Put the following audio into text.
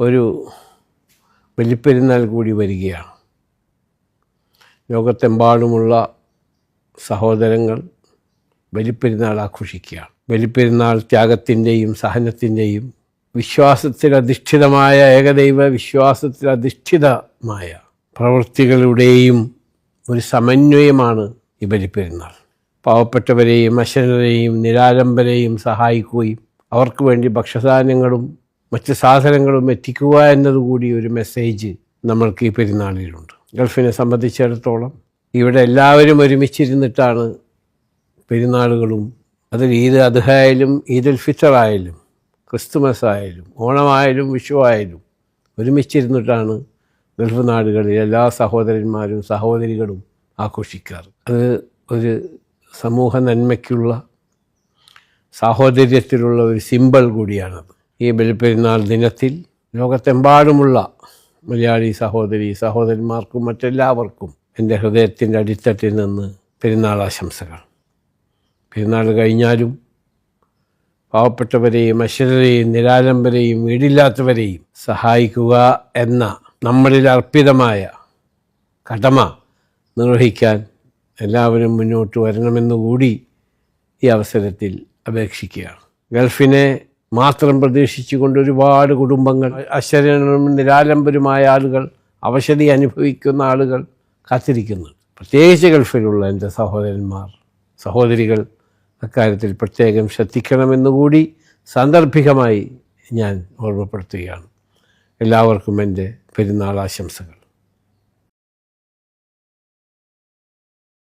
ഒരു ബലിപ്പെരുന്നാൾ കൂടി വരികയാണ്. ലോകത്തെമ്പാടുമുള്ള സഹോദരങ്ങൾ ബലിപ്പെരുന്നാൾ ആഘോഷിക്കുകയാണ്. ബലിപ്പെരുന്നാൾ ത്യാഗത്തിന്റെയും സഹനത്തിന്റെയും വിശ്വാസത്തിലധിഷ്ഠിതമായ ഏകദൈവ വിശ്വാസത്തിലധിഷ്ഠിതമായ പ്രവൃത്തികളുടെയും ഒരു സമന്വയമാണ് ഈ ബലിപ്പെരുന്നാൾ. പാവപ്പെട്ടവരെയും അശനരെയും നിരാലംബരെയും സഹായിക്കുകയും അവർക്ക് വേണ്ടി ഭക്ഷ്യസാധനങ്ങളും മറ്റ് സാധനങ്ങളും എത്തിക്കുക എന്നതുകൂടി ഒരു മെസ്സേജ് നമ്മൾക്ക് ഈ പെരുന്നാളിലുണ്ട്. ഗൾഫിനെ സംബന്ധിച്ചിടത്തോളം ഇവിടെ എല്ലാവരും ഒരുമിച്ചിരുന്നിട്ടാണ് പെരുന്നാളുകളും അതിൽ ഈദ് അദ്ഹയായാലും ഈദുൽ ഫിത്തർ ആയാലും ക്രിസ്തുമസ് ആയാലും ഓണമായാലും വിഷു ആയാലും ഒരുമിച്ചിരുന്നിട്ടാണ് ഗൾഫ് നാടുകളിൽ എല്ലാ സഹോദരന്മാരും സഹോദരികളും ആഘോഷിക്കാറ്. അത് ഒരു സമൂഹ നന്മയ്ക്കുള്ള സാഹോദര്യത്തിലുള്ള ഒരു സിമ്പിൾ കൂടിയാണത്. ഈ ബലിപ്പെരുന്നാൾ ദിനത്തിൽ ലോകത്തെമ്പാടുമുള്ള മലയാളി സഹോദരി സഹോദരന്മാർക്കും മറ്റെല്ലാവർക്കും എന്റെ ഹൃദയത്തിന്റെ അടിത്തട്ടിൽ നിന്ന് പെരുന്നാൾ ആശംസകൾ. പെരുന്നാൾ കഴിഞ്ഞാലും പാവപ്പെട്ടവരെയും അശ്വരരെയും നിരാലംബരെയും വീടില്ലാത്തവരെയും സഹായിക്കുക എന്ന നമ്മളിൽ അർപ്പിതമായ കടമ നിർവഹിക്കാൻ എല്ലാവരും മുന്നോട്ട് വരണമെന്നുകൂടി ഈ അവസരത്തിൽ അപേക്ഷിക്കുകയാണ്. ഗൾഫിനെ മാത്രം പ്രതീക്ഷിച്ചുകൊണ്ട് ഒരുപാട് കുടുംബങ്ങൾ അശരണരും നിരാലംബരുമായ ആളുകൾ അവശതി അനുഭവിക്കുന്ന ആളുകൾ കാത്തിരിക്കുന്നു. പ്രത്യേകിച്ച് ഗൾഫിലുള്ള എന്റെ സഹോദരന്മാർ സഹോദരികൾ അക്കാര്യത്തിൽ പ്രത്യേകം ശ്രദ്ധിക്കണമെന്നുകൂടി സാന്ദർഭികമായി ഞാൻ ഓർമ്മപ്പെടുത്തുകയാണ്. എല്ലാവർക്കും എന്റെ പെരുന്നാൾ ആശംസകൾ.